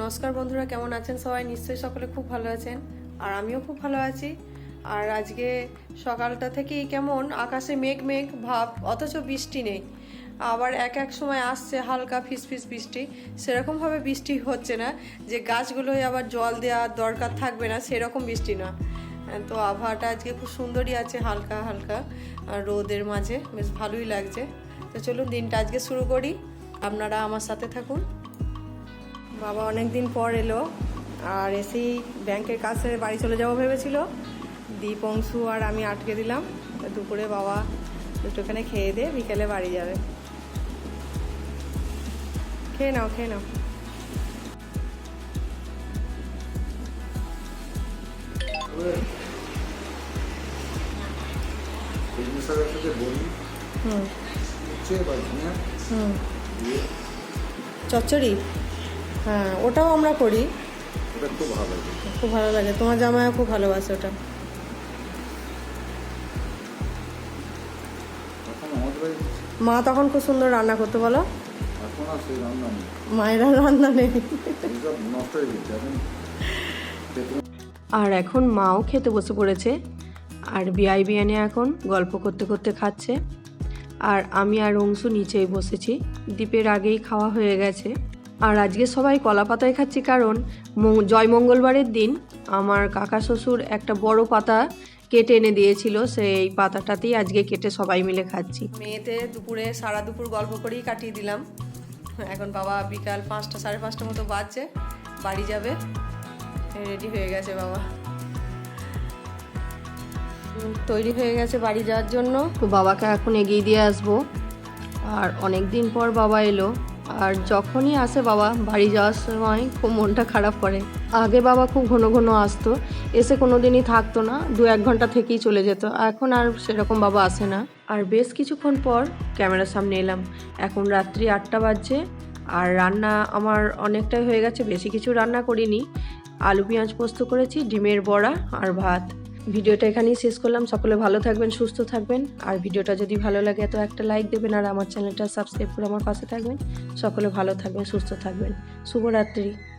নমস্কার বন্ধুরা, কেমন আছেন সবাই? নিশ্চয়ই সকলে খুব ভালো আছেন, আর আমিও খুব ভালো আছি। আর আজকে সকালটা থেকেই কেমন, আকাশে মেঘ মেঘ, ভাব, অথচ বৃষ্টি নেই। আবার এক এক সময় আসছে হালকা ফিসফিস বৃষ্টি, সেরকমভাবে বৃষ্টি হচ্ছে না, যে গাছগুলোয় আবার জল দেওয়ার দরকার থাকবে না, সেরকম বৃষ্টি না। তো আবহাওয়াটা আজকে খুব সুন্দরই আছে, হালকা হালকা রোদের মাঝে বেশ ভালোই লাগছে। তো চলুন দিনটা আজকে শুরু করি। আপনারা আমার সাথে থাকুন। বাবা অনেক দিন পর এলো আর এসেই ব্যাংকের কাছে বাড়ি চলে যাব ভেবেছিল। দীপ অংশু আর আমি আটকে দিলাম। দুপুরে বাবা দুটোখানে খেয়ে দিয়ে বিকেলে বাড়ি যাবে। খেয়ে নাও খেয়ে নাও। চচ্চড়ি? হ্যাঁ ওটাও আমরা করি। খুব ভালো লাগে। খুব ভালো লাগে। তোমার জামাইও খুব ভালোবাসে ওটা। মা তখন খুব সুন্দর রান্না করতে বলো? এখন আর রান্না নেই। মায়েরা রান্না নেই। আর এখন মাও খেতে বসে পড়েছে। আর বিআই বিয়ানে এখন গল্প করতে করতে খাচ্ছে। আর আমি আর অংশু নিচেই বসেছি। দ্বীপের আগেই খাওয়া হয়ে গেছে। আর আজকে সবাই কলা পাতায় খাচ্ছি কারণ জয় মঙ্গলবারের দিন আমার কাকা শ্বশুর একটা বড় পাতা কেটে এনে দিয়েছিল সেই পাতাটাতেই আজকে কেটে সবাই মিলে খাচ্ছি। মেয়েতে দুপুরে সারা দুপুর গল্প করেই কাটিয়ে দিলাম। এখন বাবা বিকাল পাঁচটা সাড়ে পাঁচটা মতো বাজছে বাড়ি যাবে। রেডি হয়ে গেছে বাবা। তৈরি হয়ে গেছে বাড়ি যাওয়ার জন্য। তো বাবাকে এখন এগিয়ে দিয়ে আসব। আর অনেক দিন পর বাবা এলো। আর যখনই আসে বাবা, বাড়ি যাওয়ার সময় খুব মনটা খারাপ করে। আগে বাবা খুব ঘন ঘন আসতো, এসে কোনো দিনই থাকতো না, দু এক ঘণ্টা থেকেই চলে যেত। এখন আর সেরকম বাবা আসে না। আর বেশ কিছুক্ষণ পর ক্যামেরার সামনে এলাম। এখন রাত্রি আটটা বাজছে, আর রান্না আমার অনেকটাই হয়ে গেছে। বেশি কিছু রান্না করিনি। আলু, পেঁয়াজ পোস্ত করেছি, ডিমের বড়া আর ভাত। ভিডিওটা এখানেই শেষ করলাম। সকলে ভালো থাকবেন, সুস্থ থাকবেন। আর ভিডিওটা যদি ভালো লাগে, তো একটা লাইক দেবেন আর আমার চ্যানেলটা সাবস্ক্রাইব করে আমার পাশে থাকবেন। সকলে ভালো থাকবেন, সুস্থ থাকবেন। শুভরাত্রি।